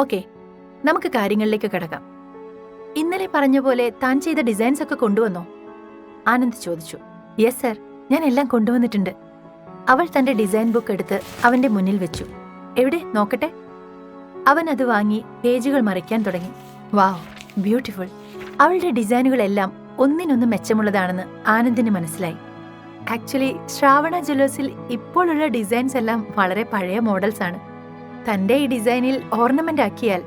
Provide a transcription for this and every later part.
Okay നമുക്ക് കാര്യങ്ങളിലേക്ക് കിടക്കാം. ഇന്നലെ പറഞ്ഞ പോലെ താൻ ചെയ്ത ഡിസൈൻസ് ഒക്കെ കൊണ്ടുവന്നോ? ആനന്ദ് ചോദിച്ചു. Yes sir. ഞാൻ എല്ലാം കൊണ്ടുവന്നിട്ടുണ്ട്. അവൾ തന്റെ ഡിസൈൻ ബുക്ക് എടുത്ത് അവന്റെ മുന്നിൽ വെച്ചു. എവിടെ? നോക്കട്ടെ. അവൻ അത് വാങ്ങി പേജുകൾ മറിക്കാൻ തുടങ്ങി. Wow beautiful. അവളുടെ ഡിസൈനുകളെല്ലാം ഒന്നിനൊന്ന് മെച്ചമുള്ളതാണെന്ന് ആനന്ദിന് മനസ്സിലായി. ആക്ച്വലി ശ്രാവണ ജ്വല്ലേഴ്സിൽ ഇപ്പോഴുള്ള ഡിസൈൻസ് എല്ലാം വളരെ പഴയ മോഡൽസ് ആണ് തന്റെ ഈ ഡിസൈനിൽ ഓർണമെന്റ് ആക്കിയാൽ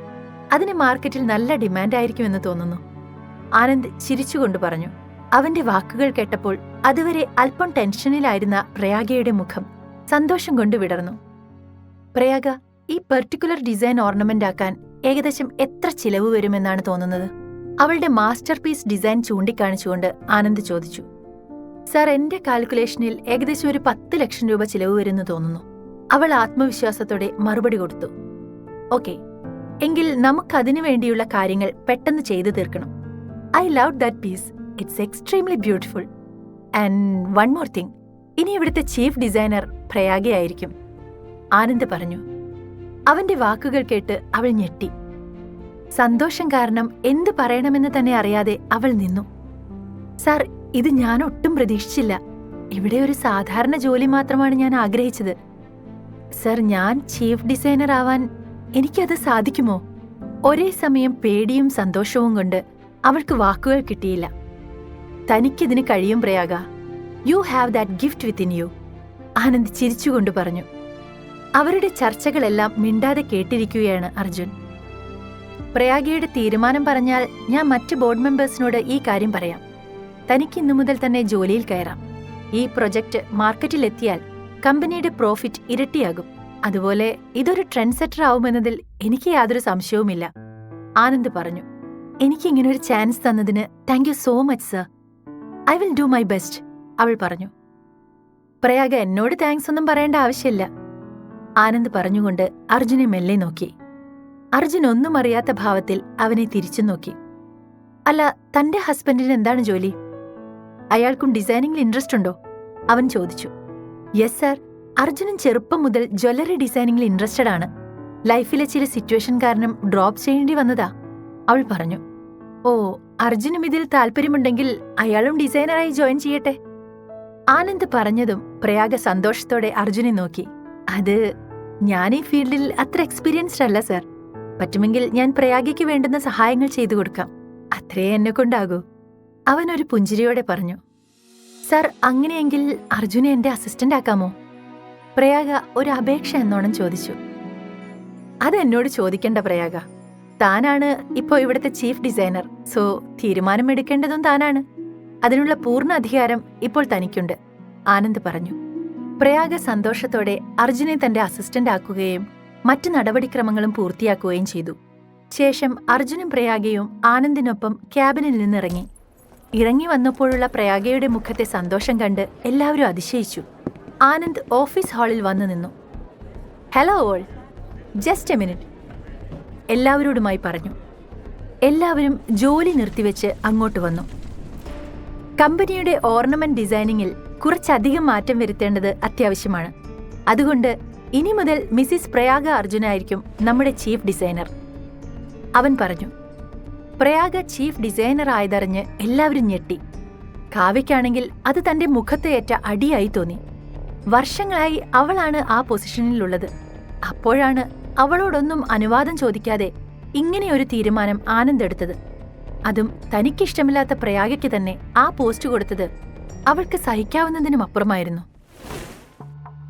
അതിന് മാർക്കറ്റിൽ നല്ല ഡിമാൻഡ് ആയിരിക്കുമെന്ന് തോന്നുന്നു. ആനന്ദ് ചിരിച്ചുകൊണ്ട് പറഞ്ഞു അവന്റെ വാക്കുകൾ കേട്ടപ്പോൾ അതുവരെ അല്പം ടെൻഷനിലായിരുന്ന പ്രയാഗയുടെ മുഖം സന്തോഷം കൊണ്ട് വിടർന്നു. പ്രയാഗ ഈ പെർട്ടിക്കുലർ ഡിസൈൻ ഓർണമെന്റ് ആക്കാൻ ഏകദേശം എത്ര ചിലവ് വരുമെന്നാണ് തോന്നുന്നത്? അവളുടെ മാസ്റ്റർ പീസ് ഡിസൈൻ ചൂണ്ടിക്കാണിച്ചുകൊണ്ട് ആനന്ദ് ചോദിച്ചു. സാർ എന്റെ കാൽക്കുലേഷനിൽ ഏകദേശം ഒരു പത്ത് ലക്ഷം രൂപ ചിലവ് വരുമെന്ന് തോന്നുന്നു. അവൾ ആത്മവിശ്വാസത്തോടെ മറുപടി കൊടുത്തു. ഓക്കെ എങ്കിൽ നമുക്കതിനു വേണ്ടിയുള്ള കാര്യങ്ങൾ പെട്ടെന്ന് ചെയ്തു തീർക്കണം. I love that piece. It's extremely beautiful. And one more thing. ഇനി ഇവിടുത്തെ ചീഫ് ഡിസൈനർ പ്രയാഗയായിരിക്കും ആനന്ദ് പറഞ്ഞു. അവന്റെ വാക്കുകൾ കേട്ട് അവൾ ഞെട്ടി. സന്തോഷം കാരണം എന്തു പറയണമെന്ന് തന്നെ അറിയാതെ അവൾ നിന്നു. സാർ ഇത് ഞാൻ ഒട്ടും പ്രതീക്ഷിച്ചില്ല. ഇവിടെ ഒരു സാധാരണ ജോലി മാത്രമാണ് ഞാൻ ആഗ്രഹിച്ചത്. സർ ഞാൻ ചീഫ് ഡിസൈനർ ആവാൻ എനിക്കത് സാധിക്കുമോ? ഒരേ സമയം പേടിയും സന്തോഷവും കൊണ്ട് അവൾക്ക് വാക്കുകൾ കിട്ടിയില്ല. തനിക്കിതിന് കഴിയും Prayaga. You have that gift within you Anand ചിരിച്ചുകൊണ്ട് പറഞ്ഞു. അവരുടെ ചർച്ചകളെല്ലാം മിണ്ടാതെ കേട്ടിരിക്കുകയാണ് അർജുൻ. പ്രയാഗയുടെ തീരുമാനം പറഞ്ഞാൽ ഞാൻ മറ്റ് ബോർഡ് മെമ്പേഴ്സിനോട് ഈ കാര്യം പറയാം. തനിക്ക് ഇന്നു മുതൽ തന്നെ ജോലിയിൽ കയറാം. ഈ പ്രൊജക്റ്റ് മാർക്കറ്റിലെത്തിയാൽ കമ്പനിയുടെ പ്രോഫിറ്റ് ഇരട്ടിയാകും. അതുപോലെ ഇതൊരു ട്രെൻഡ് സെറ്റർ ആവുമെന്നതിൽ എനിക്ക് യാതൊരു സംശയവുമില്ല. ആനന്ദ് പറഞ്ഞു എനിക്ക് ഇങ്ങനെ ഒരു ചാൻസ് തന്നതിന് thank you so much sir I will do my best അവൾ പറഞ്ഞു. പ്രയാഗ എന്നോട് താങ്ക്സ് ഒന്നും പറയേണ്ട ആവശ്യമില്ല. ആനന്ദ് പറഞ്ഞുകൊണ്ട് അർജുനെ മെല്ലെ നോക്കി. അർജുൻ ഒന്നും അറിയാത്ത ഭാവത്തിൽ അവനെ തിരിച്ചു നോക്കി. അല്ല തന്റെ ഹസ്ബൻഡിന് എന്താണ് ജോലി? അയാൾക്കും ഡിസൈനിങ്ങിൽ ഇൻട്രസ്റ്റ് ഉണ്ടോ? അവൻ ചോദിച്ചു. യെസ് സർ അർജുനൻ ചെറുപ്പം മുതൽ ജ്വല്ലറി ഡിസൈനിങ്ങിൽ ഇൻട്രസ്റ്റഡ് ആണ്. ലൈഫിലെ ചില സിറ്റുവേഷൻ കാരണം ഡ്രോപ്പ് ചെയ്യേണ്ടി വന്നതാ. അവൾ പറഞ്ഞു ഓ അർജുനും ഇതിൽ താല്പര്യമുണ്ടെങ്കിൽ അയാളും ഡിസൈനറായി ജോയിൻ ചെയ്യട്ടെ. ആനന്ദ് പറഞ്ഞതും പ്രയാഗ സന്തോഷത്തോടെ അർജുനെ നോക്കി അത് ഞാൻ ഈ ഫീൽഡിൽ അത്ര എക്സ്പീരിയൻസ്ഡ് അല്ല സർ പറ്റുമെങ്കിൽ ഞാൻ പ്രയാഗയ്ക്ക് വേണ്ടുന്ന സഹായങ്ങൾ ചെയ്തു കൊടുക്കാം. അത്രേ എന്നെ കൊണ്ടാകൂ അവനൊരു പുഞ്ചിരിയോടെ പറഞ്ഞു സർ അങ്ങനെയെങ്കിൽ അർജുനെ എന്റെ അസിസ്റ്റന്റ് ആക്കാമോ? പ്രയാഗ ഒരു അപേക്ഷ എന്നോണം ചോദിച്ചു. അത് എന്നോട് ചോദിക്കേണ്ട പ്രയാഗ. താനാണ് ഇപ്പോ ഇവിടുത്തെ ചീഫ് ഡിസൈനർ സോ തീരുമാനം എടുക്കേണ്ടതും താനാണ്. അതിനുള്ള പൂർണ അധികാരം ഇപ്പോൾ തനിക്കുണ്ട് ആനന്ദ് പറഞ്ഞു. പ്രയാഗ സന്തോഷത്തോടെ അർജുനെ തന്റെ അസിസ്റ്റന്റ് ആക്കുകയും മറ്റു നടപടിക്രമങ്ങളും പൂർത്തിയാക്കുകയും ചെയ്തു. ശേഷം അർജുനും പ്രയാഗയും ആനന്ദിനൊപ്പം ക്യാബിനിൽ നിന്നിറങ്ങി. ഇറങ്ങി വന്നപ്പോഴുള്ള പ്രയാഗയുടെ മുഖത്തെ സന്തോഷം കണ്ട് എല്ലാവരും അതിശയിച്ചു. ആനന്ദ് ഓഫീസ് ഹാളിൽ വന്നു നിന്നു. Hello all just a minute എല്ലാവരോടുമായി പറഞ്ഞു. എല്ലാവരും ജോലി നിർത്തിവെച്ച് അങ്ങോട്ട് വന്നു. കമ്പനിയുടെ ഓർണമെന്റ് ഡിസൈനിങ്ങിൽ കുറച്ചധികം മാറ്റം വരുത്തേണ്ടത് അത്യാവശ്യമാണ്. അതുകൊണ്ട് ഇനി മുതൽ മിസിസ് പ്രയാഗ അർജുനായിരിക്കും നമ്മുടെ ചീഫ് ഡിസൈനർ. അവൻ പറഞ്ഞു. പ്രയാഗ ചീഫ് ഡിസൈനർ ആയതറിഞ്ഞ് എല്ലാവരും ഞെട്ടി. കാവ്യയ്ക്കാണെങ്കിൽ അത് തന്റെ മുഖത്ത് ഏറ്റ അടിയായി തോന്നി. വർഷങ്ങളായി അവളാണ് ആ പൊസിഷനിലുള്ളത്. അപ്പോഴാണ് അവളോടൊന്നും അനുവാദം ചോദിക്കാതെ ഇങ്ങനെയൊരു തീരുമാനം ആനന്ദ് എടുത്തത്. അതും തനിക്കിഷ്ടമില്ലാത്ത പ്രയാഗയ്ക്ക് തന്നെ ആ പോസ്റ്റ് കൊടുത്തത് അവൾക്ക് സഹിക്കാവുന്നതിനും അപ്പുറമായിരുന്നു.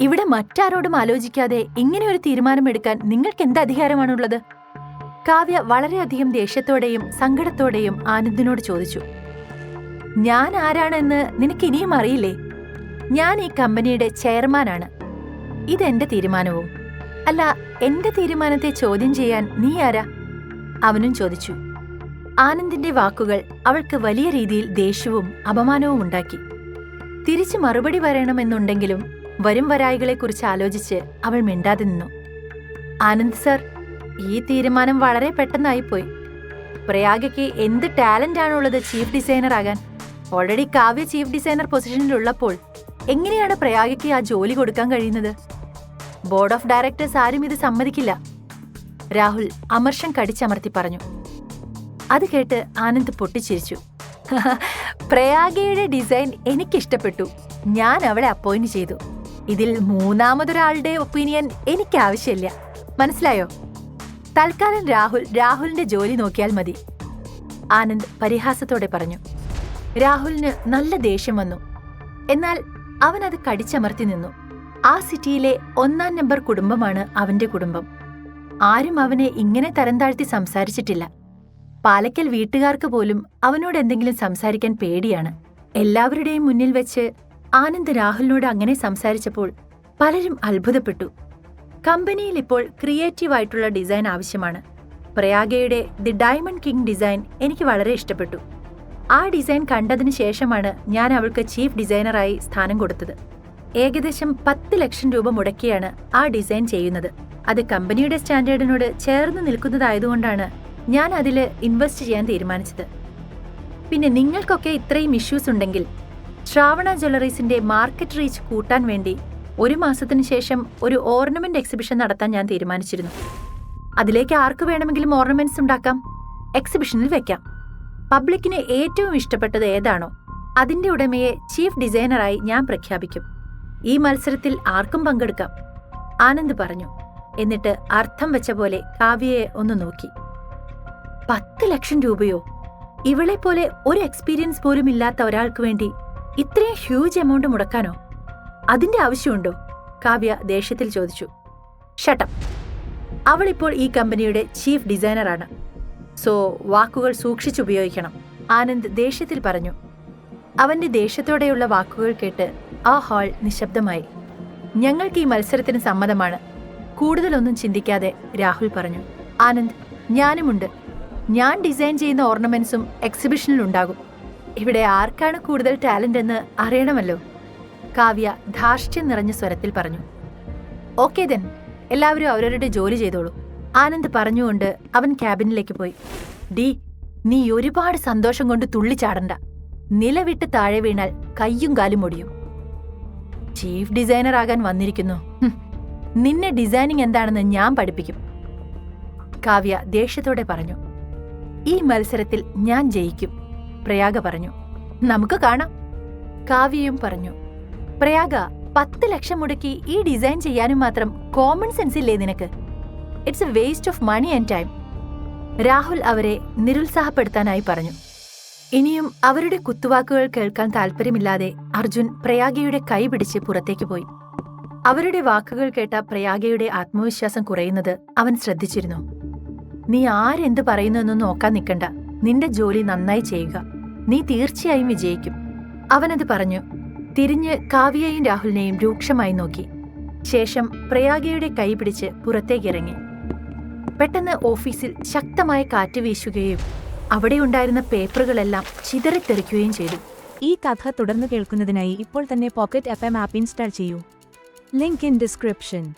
ഇവിടെ മറ്റാരോടും ആലോചിക്കാതെ ഇങ്ങനെയൊരു തീരുമാനമെടുക്കാൻ നിങ്ങൾക്ക് എന്ത് അധികാരമാണുള്ളത്? കാവ്യ വളരെയധികം ദേഷ്യത്തോടെയും സങ്കടത്തോടെയും ആനന്ദിനോട് ചോദിച്ചു ഞാൻ ആരാണെന്ന് നിനക്ക് ഇനിയും അറിയില്ലേ? ഞാൻ ഈ കമ്പനിയുടെ ചെയർമാനാണ്. ഇതെന്റെ തീരുമാനവും. അല്ല എന്റെ തീരുമാനത്തെ ചോദ്യം ചെയ്യാൻ നീ ആരാ? അവനും ചോദിച്ചു. ആനന്ദിന്റെ വാക്കുകൾ അവൾക്ക് വലിയ രീതിയിൽ ദേഷ്യവും അപമാനവും ഉണ്ടാക്കി. തിരിച്ചു മറുപടി വരണമെന്നുണ്ടെങ്കിലും വരും വരായികളെക്കുറിച്ച് ആലോചിച്ച് അവൾ മിണ്ടാതെ നിന്നു. ആനന്ദ് സർ ഈ തീരുമാനം വളരെ പെട്ടെന്നായിപ്പോയി പ്രയാഗയ്ക്ക് എന്ത് ടാലന്റ് ആണുള്ളത് ചീഫ് ഡിസൈനർ ആകാൻ? ഓൾറെഡി കാവ്യ ചീഫ് ഡിസൈനർ പൊസിഷനിലുള്ളപ്പോൾ എങ്ങനെയാണ് പ്രയാഗയ്ക്ക് ആ ജോലി കൊടുക്കാൻ കഴിയുന്നത്? ബോർഡ് ഓഫ് ഡയറക്ടേഴ്സ് ആരും ഇത് സമ്മതിക്കില്ല. രാഹുൽ അമർഷം കടിച്ചമർത്തി പറഞ്ഞു. അത് കേട്ട് ആനന്ദ് പൊട്ടിച്ചിരിച്ചു. പ്രയാഗയുടെ ഡിസൈൻ എനിക്കിഷ്ടപ്പെട്ടു. ഞാൻ അവളെ അപ്പോയിന്റ് ചെയ്തു. ഇതിൽ മൂന്നാമതൊരാളുടെ ഒപ്പീനിയൻ എനിക്ക് ആവശ്യമില്ല മനസ്സിലായോ? തൽക്കാലം രാഹുൽ രാഹുലിന്റെ ജോലി നോക്കിയാൽ മതി. ആനന്ദ് പരിഹാസത്തോടെ പറഞ്ഞു. രാഹുലിന് നല്ല ദേഷ്യം വന്നു. എന്നാൽ അവൻ അത് കടിച്ചമർത്തി നിന്നു. ആ സിറ്റിയിലെ ഒന്നാം നമ്പർ കുടുംബമാണ് അവന്റെ കുടുംബം. ആരും അവനെ ഇങ്ങനെ തരംതാഴ്ത്തി സംസാരിച്ചിട്ടില്ല. പാലക്കൽ വീട്ടുകാർക്ക് പോലും അവനോട് എന്തെങ്കിലും സംസാരിക്കാൻ പേടിയാണ്. എല്ലാവരുടെയും മുന്നിൽ വെച്ച് ആനന്ദ് രാഹുലിനോട് അങ്ങനെ സംസാരിച്ചപ്പോൾ പലരും അത്ഭുതപ്പെട്ടു. കമ്പനിയിൽ ഇപ്പോൾ ക്രിയേറ്റീവ് ആയിട്ടുള്ള ഡിസൈൻ ആവശ്യമാണ്. പ്രയാഗയുടെ ദി ഡയമണ്ട് കിങ് ഡിസൈൻ എനിക്ക് വളരെ ഇഷ്ടപ്പെട്ടു. ആ ഡിസൈൻ കണ്ടതിന് ശേഷമാണ് ഞാൻ അവൾക്ക് ചീഫ് ഡിസൈനറായി സ്ഥാനം കൊടുത്തത്. ഏകദേശം പത്ത് ലക്ഷം രൂപ മുടക്കിയാണ് ആ ഡിസൈൻ ചെയ്യുന്നത്. അത് കമ്പനിയുടെ സ്റ്റാൻഡേർഡിനോട് ചേർന്ന് നിൽക്കുന്നതായതുകൊണ്ടാണ് ഞാൻ അതിൽ ഇൻവെസ്റ്റ് ചെയ്യാൻ തീരുമാനിച്ചത്. പിന്നെ നിങ്ങൾക്കൊക്കെ ഇത്രയും ഇഷ്യൂസ് ഉണ്ടെങ്കിൽ ശ്രാവണ ജ്വല്ലറീസിന്റെ മാർക്കറ്റ് റീച്ച് കൂട്ടാൻ വേണ്ടി ഒരു മാസത്തിന് ശേഷം ഒരു ഓർണമെന്റ് എക്സിബിഷൻ നടത്താൻ ഞാൻ തീരുമാനിച്ചിരുന്നു. അതിലേക്ക് ആർക്ക് വേണമെങ്കിലും ഓർണമെന്റ്സ് ഉണ്ടാക്കാം. എക്സിബിഷനിൽ വെക്കാം. പബ്ലിക്കിന് ഏറ്റവും ഇഷ്ടപ്പെട്ടത് ഏതാണോ അതിന്റെ ഉടമയെ ചീഫ് ഡിസൈനറായി ഞാൻ പ്രഖ്യാപിക്കും. ഈ മത്സരത്തിൽ ആർക്കും പങ്കെടുക്കാം ആനന്ദ് പറഞ്ഞു. എന്നിട്ട് അർത്ഥം വെച്ച പോലെ കാവ്യയെ ഒന്ന് നോക്കി. പത്ത് ലക്ഷം രൂപയോ? ഇവളെ പോലെ ഒരു എക്സ്പീരിയൻസ് പോലും ഇല്ലാത്ത ഒരാൾക്ക് വേണ്ടി ഇത്രയും ഹ്യൂജ് എമൗണ്ട് മുടക്കാനോ? അതിന്റെ ആവശ്യമുണ്ടോ? കാവ്യ ദേഷ്യത്തിൽ ചോദിച്ചു. ഷട്ടം. അവളിപ്പോൾ ഈ കമ്പനിയുടെ ചീഫ് ഡിസൈനറാണ് സോ വാക്കുകൾ സൂക്ഷിച്ചുപയോഗിക്കണം ആനന്ദ് ദേഷ്യത്തിൽ പറഞ്ഞു. അവന്റെ ദേഷ്യത്തോടെയുള്ള വാക്കുകൾ കേട്ട് ആ ഹാൾ നിശബ്ദമായി. ഞങ്ങൾക്ക് ഈ മത്സരത്തിന് സമ്മതമാണ്. കൂടുതലൊന്നും ചിന്തിക്കാതെ രാഹുൽ പറഞ്ഞു. ആനന്ദ് ഞാനുമുണ്ട്. ഞാൻ ഡിസൈൻ ചെയ്യുന്ന ഓർണമെന്റ്സും എക്സിബിഷനിലുണ്ടാകും. ഇവിടെ ആർക്കാണ് കൂടുതൽ ടാലന്റ് എന്ന് അറിയണമല്ലോ. കാവ്യ ധാർഷ്ട്യം നിറഞ്ഞ സ്വരത്തിൽ പറഞ്ഞു. ഓക്കെ ദെൻ എല്ലാവരും അവരവരുടെ ജോലി ചെയ്തോളൂ. ആനന്ദ് പറഞ്ഞുകൊണ്ട് അവൻ ക്യാബിനിലേക്ക് പോയി. ഡി നീ ഒരുപാട് സന്തോഷം കൊണ്ട് തുള്ളിച്ചാടണ്ട നിലവിട്ട് താഴെ വീണാൽ കയ്യും കാലും ഒടിയും ചീഫ് ഡിസൈനർ ആകാൻ വന്നിരിക്കുന്നു. നിന്നെ ഡിസൈനിങ് എന്താണെന്ന് ഞാൻ പഠിപ്പിക്കും. കാവ്യ ദേഷ്യത്തോടെ പറഞ്ഞു. ഈ മത്സരത്തിൽ ഞാൻ ജയിക്കും പ്രയാഗ പറഞ്ഞു. നമുക്ക് കാണാം കാവ്യയും പറഞ്ഞു. പ്രയാഗ പത്ത് ലക്ഷം മുടക്കി ഈ ഡിസൈൻ ചെയ്യാനും മാത്രം കോമൺ സെൻസ് ഇല്ലേ നിനക്ക്? It's a waste of money and time Rahul അവരെ നിരുത്സാഹപ്പെടുത്താനായി പറഞ്ഞു. ഇനിയും അവരുടെ കുത്തുവാക്കുകൾ കേൾക്കാൻ താല്പര്യമില്ലാതെ അർജുൻ പ്രയാഗയുടെ കൈ പിടിച്ച് പുറത്തേക്ക് പോയി. അവരുടെ വാക്കുകൾ കേട്ട പ്രയാഗയുടെ ആത്മവിശ്വാസം കുറയുന്നത് അവൻ ശ്രദ്ധിച്ചിരുന്നു. നീ ആരെന്ത് പറയുന്നെന്ന് നോക്കാൻ നിൽക്കണ്ട. നിന്റെ ജോലി നന്നായി ചെയ്യുക. നീ തീർച്ചയായും വിജയിക്കും. അവനത് പറഞ്ഞു. തിരിഞ്ഞ് കാവ്യയും രാഹുലിനെയും രൂക്ഷമായി നോക്കി. ശേഷം പ്രയാഗയുടെ കൈപിടിച്ച് പുറത്തേക്കിറങ്ങി പെട്ടെന്ന് ഓഫീസിൽ ശക്തമായ കാറ്റ് വീശുകയും അവിടെ ഉണ്ടായിരുന്ന പേപ്പറുകളെല്ലാം ചിതറിത്തെറിക്കുകയും ചെയ്തു. ഈ കഥ തുടർന്ന് കേൾക്കുന്നതിനായി ഇപ്പോൾ തന്നെ പോക്കറ്റ് എഫ് എം ആപ്പ് ഇൻസ്റ്റാൾ ചെയ്യൂ. Link in description.